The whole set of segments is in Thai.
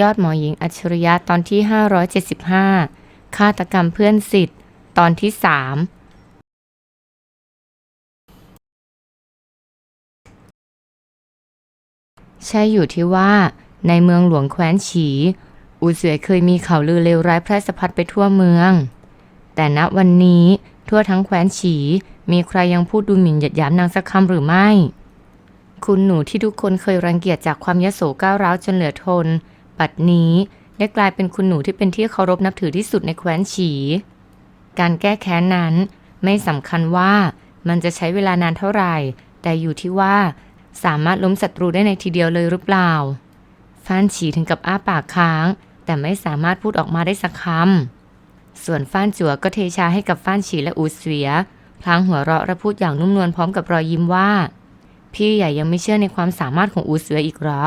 ยอดหมอหญิงอัจฉริยะตอนที่ 575 ฆาตกรรมเพื่อนสิทธิ์ ตอนที่3ใช่อยู่ที่ว่าในเมืองหลวงแคว้นฉี อูเสวยเคยมีข่าวลือเลวร้ายแพร่สะพัดไปทั่วเมือง แต่ณวันนี้ทั่วทั้งแคว้นฉี มีใครยังพูดดูหมิ่นหยียดหยามนางสักคำหรือไม่ คุณหนูที่ทุกคนเคยรังเกียจจากความยโสก้าวร้าวจนเหลือทนปัดนี้ได้กลายเป็นคุณหนูที่เป็นที่เคารพนับถือที่สุดในแคว้นฉี การแก้แค้นนั้น ไม่สำคัญว่ามันจะใช้เวลานานเท่าไหร่ แต่อยู่ที่ว่า สามารถล้มศัตรูได้ในทีเดียวเลยหรือเปล่าฟ้านฉีถึงกับอ้าปากค้าง แต่ไม่สามารถพูดออกมาได้สักคำส่วนฟ้านจั่วก็เทชาให้กับฟ้านฉีและอูเสียพลางหัวเราะและพูดอย่างนุ่มนวลพร้อมกับรอยยิ้มว่า พี่ใหญ่ยังไม่เชื่อในความสามารถของอูเสืออีกหรอ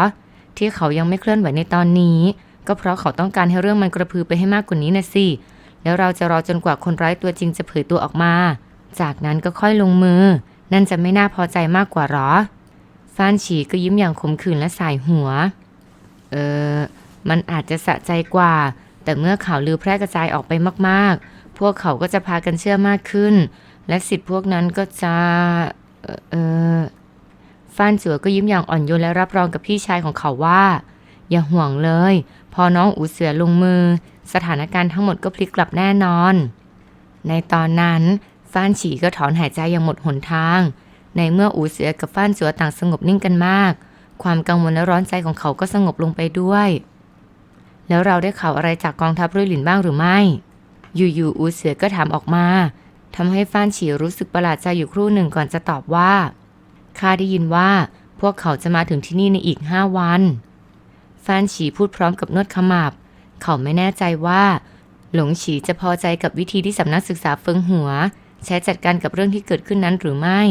ที่เขายังไม่เคลื่อนไหวในตอนนี้ ก็เพราะเขาต้องการให้เรื่องมันกระพือไปให้มากกว่านี้นะสิ แล้วเราจะรอจนกว่าคนร้ายตัวจริงจะเผยตัวออกมา จากนั้นก็ค่อยลงมือ นั่นจะไม่น่าพอใจมากกว่าหรอ ฟานฉีก็ยิ้มอย่างขมขื่นและสายหัว เออ มันอาจจะสะใจกว่า แต่เมื่อข่าวลือแพร่กระจายออกไปมากๆ พวกเขาก็จะพากันเชื่อมากขึ้น และสิทธิ์พวกนั้นก็จะ เออเออ ฟ้านจัวก็ยิ้มอย่างอ่อนโยนและรับรองกับพี่ชายของเขาว่า อย่าห่วงเลย พอน้องอูเสือลงมือ สถานการณ์ทั้งหมดก็พลิกกลับแน่นอน ในตอนนั้นฟ้านฉีก็ถอนหายใจอย่างหมดหนทาง ในเมื่ออูเสือกับฟ้านจัวต่างสงบนิ่งกันมาก ความกังวลและร้อนใจของเขาก็สงบลงไปด้วย แล้วเราได้ข่าวอะไรจากกองทัพรุ่ยหลินบ้างหรือไม่ อยู่ๆอูเสือก็ถามออกมาทำให้ฟ้านฉีรู้สึกประหลาดใจอยู่ครู่หนึ่งก่อนจะตอบว่า ข้าได้ยินว่าพวกเขาจะมาถึงที่นี่ในอีกห้าวัน ฟานฉีพูดพร้อมกับนวดขมับ เขาไม่แน่ใจว่า หลงฉีจะพอใจกับวิธีที่สำนักศึกษาเฟิงหัว ใช้จัดการกับเรื่องที่เกิดขึ้นนั้นหรือไม่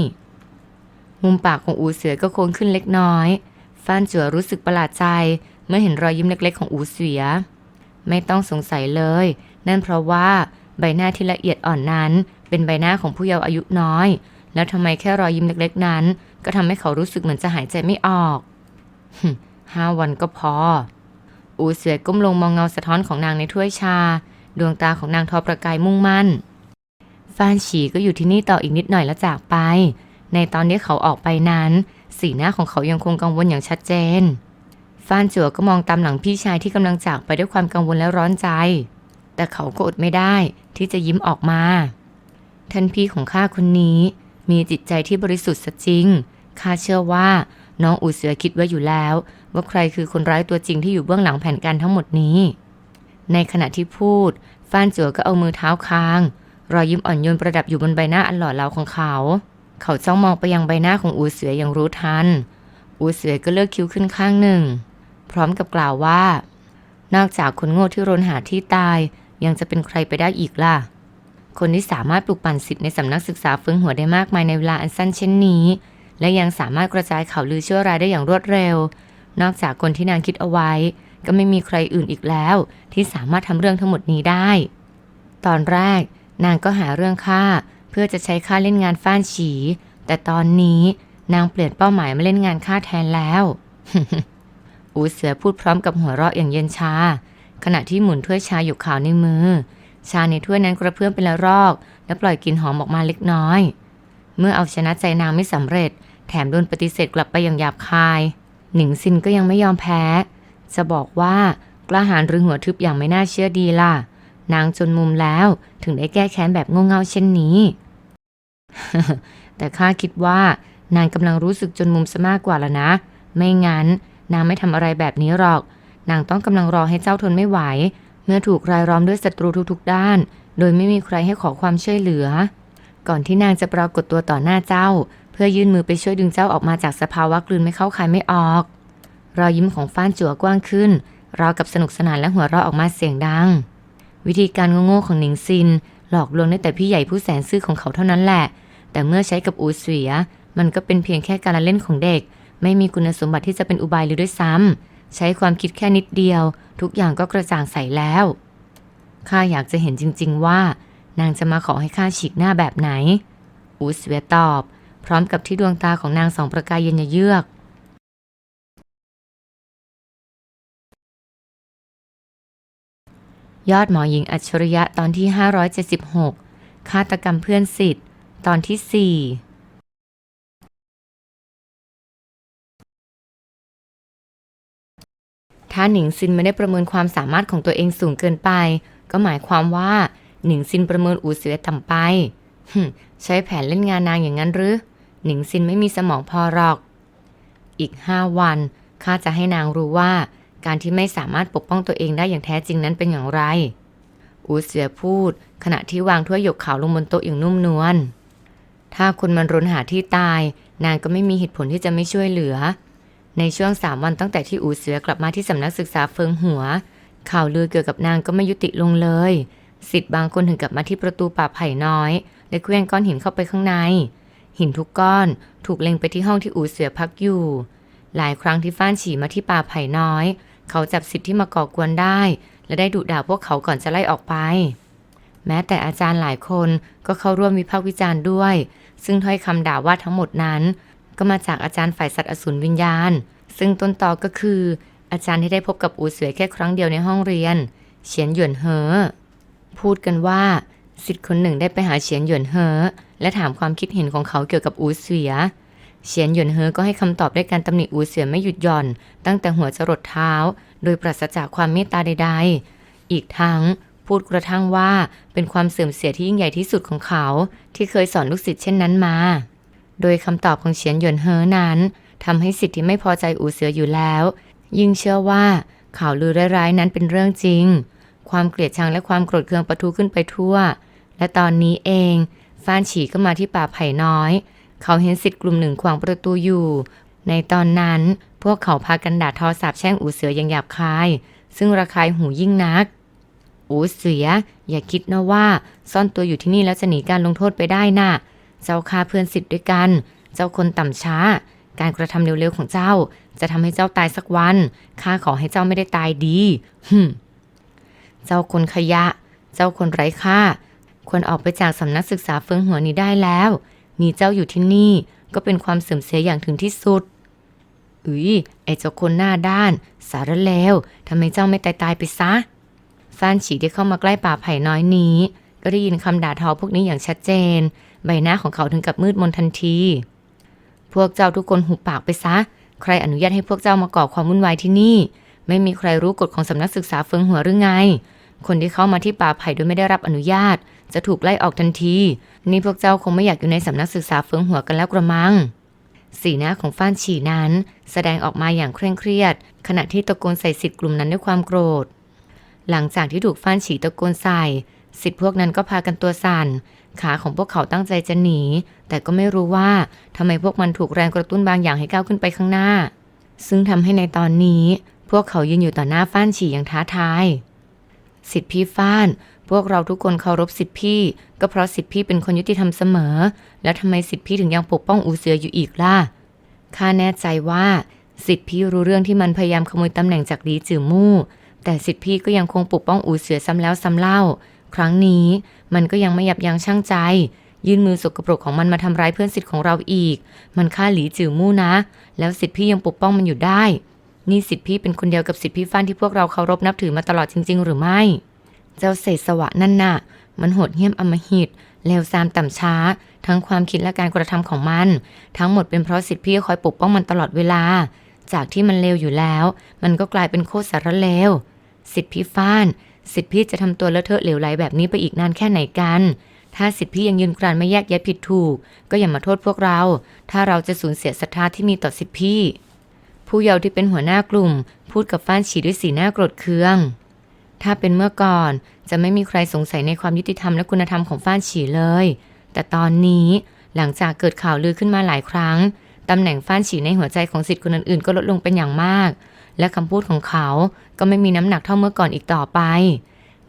มุมปากของอูเสือก็โค้งขึ้นเล็กน้อย ฟานจัวรู้สึกประหลาดใจ เมื่อเห็นรอยยิ้มเล็ก ๆ ของอูเสือ ไม่ต้องสงสัยเลย นั่นเพราะว่าใบหน้าที่ละเอียดอ่อนนั้น เป็นใบหน้าของผู้เยาว์อายุน้อย แล้วทำไมแค่รอยยิ้มเล็กๆนั้น ก็ทำให้เขารู้สึกเหมือนจะหายใจไม่ออกห้าวันก็พอ อูเสือก้มลงมองเงาสะท้อนของนางในถ้วยชา ดวงตาของนางทอประกายมุ่งมั่น ฟานฉีก็อยู่ที่นี่ต่ออีกนิดหน่อยแล้วจากไป ในตอนที่เขาออกไปนั้น สีหน้าของเขายังคงกังวลอย่างชัดเจน ฟานจั่วก็มองตามหลังพี่ชายที่กำลังจากไปด้วยความกังวลและร้อนใจ แต่เขาก็อดไม่ได้ที่จะยิ้มออกมา ท่านพี่ของข้าคนนี้ มีจิตใจที่บริสุทธิ์จริง ข้าเชื่อว่า น้องอูเสือคิดไว้อยู่แล้ว ว่าใครคือคนร้ายตัวจริงที่อยู่เบื้องหลังแผนการทั้งหมดนี้ ในขณะที่พูด ฟ้านจัวก็เอามือเท้าค้าง รอยยิ้มอ่อนโยนประดับอยู่บนใบหน้าอันหล่อเหลาของเขา เขาจ้องมองไปยังใบหน้าของอูเสืออย่างรู้ทัน อูเสือก็เลือกคิ้วขึ้นข้างหนึ่ง พร้อมกับกล่าวว่า นอกจากคนโง่ที่รนหาที่ตาย ยังจะเป็นใครไปได้อีกล่ะ คนที่สามารถปลุกปั่นสิทธิ์ในสำนักศึกษาฟืองหัวได้มากมายในเวลาอันสั้นเช่นนี้ และยังสามารถกระจายข่าวลือชั่วร้ายได้อย่างรวดเร็ว นอกจากคนที่นางคิดเอาไว้ ก็ไม่มีใครอื่นอีกแล้ว ที่สามารถทำเรื่องทั้งหมดนี้ได้ ตอนแรก นางก็หาเรื่องฆ่า เพื่อจะใช้ค่าเล่นงานฟ้านฉี แต่ตอนนี้นางเปลี่ยนเป้าหมายมาเล่นงานฆ่าแทนแล้วอูเสือพูดพร้อมกับหัวเราะอย่างเย็นชา ขณะที่หมุนถ้วยชาหยกขาวในมือ ชาในถ้วยนั้นกระเพื่อมเป็นละรอก และปล่อยกลิ่นหอมออกมาเล็กน้อย เมื่อเอาชนะใจนางไม่สำเร็จ แถมโดนปฏิเสธกลับไปอย่างหยาบคาย หนิงซินก็ยังไม่ยอมแพ้ จะบอกว่ากล้าหาญหรือหัวทึบอย่างไม่น่าเชื่อดีล่ะ นางจนมุมแล้วถึงได้แก้แค้นแบบโง่เง่าเช่นนี้ แต่ข้าคิดว่านางกำลังรู้สึกจนมุมซะมากกว่าละนะ ไม่งั้น นางไม่ทำอะไรแบบนี้หรอก นางต้องกำลังรอให้เจ้าทนไม่ไหว เมื่อถูกรายล้อมด้วยศัตรูทุกๆ ด้าน โดยไม่มีใครให้ขอความช่วยเหลือ ก่อนที่นางจะปรากฏตัวต่อหน้าเจ้า เพื่อยื่นมือไปช่วยดึงเจ้าออกมาจากสภาวะกลืนไม่เข้าคายไม่ออก รอยยิ้มของฟ้านจั่วกว้างขึ้นราวกับสนุกสนานและหัวเราะออกมาเสียงดัง วิธีการโง่ๆของหนิงซิน หลอกลวงได้แต่พี่ใหญ่ผู้แสนซื่อของเขาเท่านั้นแหละ แต่เมื่อใช้กับอูเสีย มันก็เป็นเพียงแค่การเล่นของเด็ก ไม่มีคุณสมบัติที่จะเป็นอุบายเลยด้วยซ้ำ ใช้ความคิดแค่นิดเดียว ทุกอย่างก็กระจ่างใสแล้ว ข้าอยากจะเห็นจริง ๆ ว่า นางจะมาขอให้ข้าฉีกหน้าแบบไหน อูสเวตอบ พร้อมกับที่ดวงตาของนางสองประกายเย็นเยือกยอดหมอหญิงอัจฉริยะตอนที่ 576 ฆาตกรรมเพื่อนสิทธิ์ ตอนที่ 4 ถ้าหนิงซินไม่ได้ประเมินความสามารถของตัวเองสูงเกินไป ก็หมายความว่าหนิงซินประเมินอูเสือต่ำไปใช้แผนเล่นงานนางอย่างนั้นหรือ หนิงซินไม่มีสมองพอหรอก อีกห้าวันข้าจะให้นางรู้ว่า การที่ไม่สามารถปกป้องตัวเองได้อย่างแท้จริงนั้นเป็นอย่างไร อูเสือพูด ขณะที่วางถ้วยหยกขาวลงบนโต๊ะอย่างนุ่มนวลถ้าคุณมันรนหาที่ตาย นางก็ไม่มีเหตุผลที่จะไม่ช่วยเหลือ ในช่วงสามวันตั้งแต่ที่อูเสือกลับมาที่สำนักศึกษาเฟิงหัว ข่าวลือเกี่ยวกับนางก็ไม่ยุติลงเลยสิทธิ์บางคนถึงกลับมาที่ประตูป่าไผ่น้อย และเคลื่อนก้อนหินเข้าไปข้างใน หินทุกก้อนถูกเล็งไปที่ห้องที่อูเสือพักอยู่ หลายครั้งที่ฟ้านฉีมาที่ป่าไผ่น้อย เขาจับสิทธิ์ที่มาก่อกวนได้ และได้ดุด่าพวกเขาก่อนจะไล่ออกไป แม้แต่อาจารย์หลายคนก็เข้าร่วมวิพากษ์วิจารณ์ด้วย ซึ่งถ้อยคำด่าว่าทั้งหมดนั้น ก็มาจากอาจารย์ฝ่ายสัตว์อสูรวิญญาณ ซึ่งต้นตอก็คือ อาจารย์ที่ได้พบกับอูเสือแค่ครั้งเดียวในห้องเรียน เฉียนหยวนเหอ พูดกันว่าสิทธิ์คนหนึ่งได้ไปหาเฉียนหยวนเหอ และถามความคิดเห็นของเขาเกี่ยวกับอูเสือเฉียนหยวนเหอก็ให้คำตอบด้วยการตำหนิอูเสือไม่หยุดหย่อน ตั้งแต่หัวจรดเท้า โดยปราศจากความเมตตาใด ๆ อีกทั้งพูดกระทั่งว่าเป็นความเสื่อมเสียที่ยิ่งใหญ่ที่สุดของเขา ที่เคยสอนลูกศิษย์เช่นนั้นมา โดยคำตอบของเฉียนหยวนเฮอนั้นทำให้สิทธิ์ที่ไม่พอใจอูเสืออยู่แล้ว ยิ่งเชื่อว่าข่าวลือร้ายๆนั้นเป็นเรื่องจริง ความเกลียดชังและความโกรธเคืองประทุขึ้นไปทั่ว และตอนนี้เองฟานฉีก็มาที่ป่าไผ่น้อย เขาเห็นสิทธิ์กลุ่มหนึ่งขวางประตูอยู่ ในตอนนั้นพวกเขาพากันด่าทอสาบแช่งอูเสืออย่างหยาบคาย ซึ่งระคายหูยิ่งนัก อูเสืออย่าคิดนะว่า ซ่อนตัวอยู่ที่นี่แล้วจะหนีการลงโทษไปได้น่ะ เจ้าฆ่าเพื่อนสิทธิ์ด้วยกัน เจ้าคนต่ำช้า การกระทำเร็วๆของเจ้า จะทำให้เจ้าตายสักวัน ข้าขอให้เจ้าไม่ได้ตายดีหึมเจ้าคนขยะ เจ้าคนไร้ค่า ควรออกไปจากสำนักศึกษาเฟิงหัวนี้ได้แล้ว มีเจ้าอยู่ที่นี่ก็เป็นความเสื่อมเสียอย่างถึงที่สุดอุ้ยไอ้เจ้าคนหน้าด้าน สารเลวทำไมเจ้าไม่ตายตายไปซะฟานฉีได้เข้ามาใกล้ป่าไผ่น้อยนี้ ก็ได้ยินคำด่าทอพวกนี้อย่างชัดเจน ใบหน้าของเขาถึงกับมืดมนทันที พวกเจ้าทุกคนหุบปากไปซะ ใครอนุญาตให้พวกเจ้ามาก่อความวุ่นวายที่นี่ ไม่มีใครรู้กฎของสำนักศึกษาเฟิงหัวหรือไง คนที่เข้ามาที่ป่าไผ่โดยไม่ได้รับอนุญาต จะถูกไล่ออกทันที นี่พวกเจ้าคงไม่อยากอยู่ในสำนักศึกษาเฟิงหัวกันแล้วกระมัง สีหน้าของฟ้านฉีนั้น แสดงออกมาอย่างเคร่งเครียด ขณะที่ตะโกนใส่สิทธิ์กลุ่มนั้นด้วยความโกรธ หลังจากที่ถูกฟ้านฉีตะโกนใส่ สิทธิ์พวกนั้นก็พากันตัวสั่น ขาของพวกเขาตั้งใจจะหนี แต่ก็ไม่รู้ว่าทำไมพวกมันถูกแรงกระตุ้นบางอย่างให้ก้าวขึ้นไปข้างหน้า ซึ่งทำให้ในตอนนี้ พวกเขายืนอยู่ต่อหน้าฟ้านฉี่อย่างท้าทาย สิทธิพี่ฟ้าน พวกเราทุกคนเคารพสิทธิพี่ ก็เพราะสิทธิพี่เป็นคนยุติธรรมเสมอ แล้วทำไมสิทธิพี่ถึงยังปกป้องอูเสืออยู่อีกล่ะ ข้าแน่ใจว่าสิทธิพี่รู้เรื่องที่มันพยายามขโมยตำแหน่งจากลีจือมู่ แต่สิทธิพี่ก็ยังคงปกป้องอูเสือซ้ำแล้วซ้ำเล่า ครั้งนี้มันก็ยังไม่ยับยั้งชั่งใจ ยื่นมือสกปรกของมันมาทำร้ายเพื่อนสิทธิ์ของเราอีก มันฆ่าหลีจือมู่นะ แล้วสิทธิพี่ยังปกป้องมันอยู่ได้ นี่สิทธิพี่เป็นคนเดียวกับสิทธิพี่ฟ้านที่พวกเราเคารพนับถือมาตลอดจริง ๆ หรือไม่ เจ้าเศษสวะนั่นน่ะ มันโหดเหี้ยมอำมหิตเลวทรามต่ำช้า ทั้งความคิดและการกระทำของมัน ทั้งหมดเป็นเพราะสิทธิพี่คอยปกป้องมันตลอดเวลา จากที่มันเลวอยู่แล้ว มันก็กลายเป็นโคตรสารเลวสิทธิพี่ฟ้าน สิทธิพี่จะทำตัวเลอะเทอะเหลวไหลแบบนี้ไปอีกนานแค่ไหนกัน ถ้าสิทธิพี่ยังยืนกรานไม่แยกแยะผิดถูก ก็อย่ามาโทษพวกเรา ถ้าเราจะสูญเสียศรัทธาที่มีต่อสิทธิพี่ ผู้เยาว์ที่เป็นหัวหน้ากลุ่ม พูดกับฟ้านฉีด้วยสีหน้าโกรธเคือง ถ้าเป็นเมื่อก่อนจะไม่มีใครสงสัยในความยุติธรรมและคุณธรรมของฟ้านฉีเลย แต่ตอนนี้หลังจากเกิดข่าวลือขึ้นมาหลายครั้งตำแหน่งฟ้านฉีในหัวใจของสิทธิ์คนอื่นๆ ก็ลดลงเป็นอย่างมาก และคำพูดของเขา ก็ไม่มีน้ำหนักเท่าเมื่อก่อนอีกต่อไป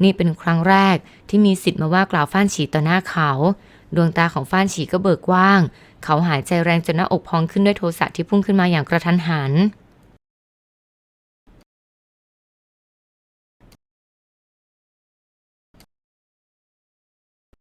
นี่เป็นครั้งแรกที่มีสิทธิ์มาว่ากล่าวฟ้านฉีต่อหน้าเขา ดวงตาของฟ้านฉีก็เบิกกว้าง เขาหายใจแรงจนหน้าอกพองขึ้นด้วยโทสะที่พุ่งขึ้นมาอย่างกระทันหัน